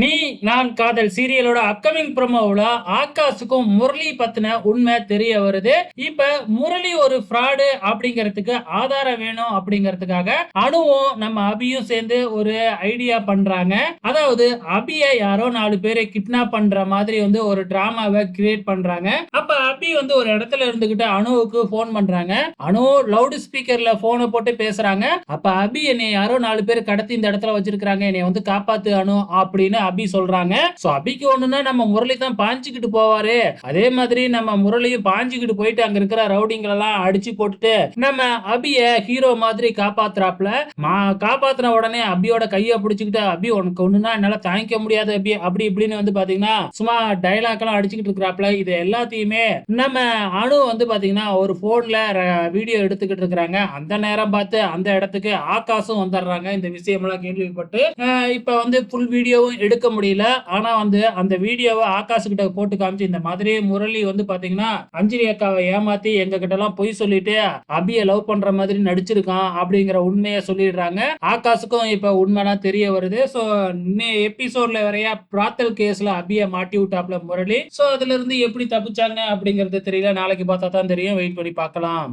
நீ நான் காதல் சீரியலோட அப்கமிங் ப்ரோமோவில் ஆகாஷுக்கும் முரளி பத்தின உண்மை தெரிய வருது. இப்ப முரளி ஒரு ஃப்ராடு அப்படிங்கிறதுக்கு ஆதாரம் வேணும் அப்படிங்கிறதுக்காக அணுவும் நம்ம அபியும் சேர்ந்து ஒரு ஐடியா பண்றாங்க. அதாவது அபியை யாரோ நாலு பேரை கிட்னாப் பண்ற மாதிரி வந்து ஒரு டிராமாவை கிரியேட் பண்றாங்க. அப்ப அபி வந்து ஒரு இடத்துல இருந்துகிட்டு அணுவுக்கு ஃபோன் பண்றாங்க. அணு லவுட் ஸ்பீக்கர்ல போனை போட்டு பேசுறாங்க. அப்ப அபி என்னை யாரோ நாலு பேர் கடத்தி இந்த இடத்துல வச்சிருக்காங்க என்னை வந்து காப்பாத்து அணு அப்படின்னு அபி சொல்றாங்க. சோ அபிக்கு ஒண்ணுன்னா நம்ம முரளி தான் பாஞ்சுக்கிட்டு போவாரு. அதே மாதிரி நம்ம முரளியும் பாஞ்சுக்கிட்டு போயிட்டு அங்க இருக்கிற ரவுடிங்களெல்லாம் அடிச்சு போட்டுட்டு நம்ம அபிய ஹீரோ மாதிரி காப்பாத்துறாப்ல. மா காப்பாத்துன உடனே அபியோட கைய பிடிச்சுக்கிட்டு அபி உனக்கு ஒண்ணுன்னா என்னால தாங்கிக்க முடியாது அபி. அப்படி இப்படின்னு வந்து பாத்தீங்கன்னா சும்மா டைலாக் எல்லாம் அடிச்சுக்கிட்டு இருக்கிறாப்ல. இது எல்லாத்தையுமே நம்ம அணு வந்து பாத்தீங்கன்னா ஒரு போன்ல வீடியோ எடுத்துக்கிட்டு இருக்கிறாங்க. அந்த நேரம் பார்த்து அந்த இடத்துக்கு ஆகாசும் வந்துடுறாங்க. இந்த விஷயம் எல்லாம் கேள்விப்பட்டு இப்ப வந்து புல் வீடியோவும் எடுக்க முடியல. ஆனா வந்து அந்த வீடியோவை ஆகாஷ் கிட்ட போட்டு காமிச்சு இந்த மாதிரி முரளி வந்து பாத்தீங்கன்னா அஞ்சலி அக்காவை ஏமாத்தி எங்க கிட்ட எல்லாம் பொய் சொல்லிட்டு அபிய லவ் பண்ற மாதிரி நடிச்சிருக்கான் அப்படிங்கிற உண்மையை சொல்லிடுறாங்க. ஆகாஷுக்கும் இப்ப உண்மைலாம் தெரிய வருது. சோ எபிசோட்ல வரைய பிராத்தல் கேஸ்ல அபிய மாட்டி விட்டாப்ல முரளி. சோ அதுல இருந்து எப்படி தப்பிச்சாங்க அப்படிங்கறது தெரியல. நாளைக்கு பார்த்தா தான் தெரியும். வெயிட் பண்ணி பார்க்கலாம்.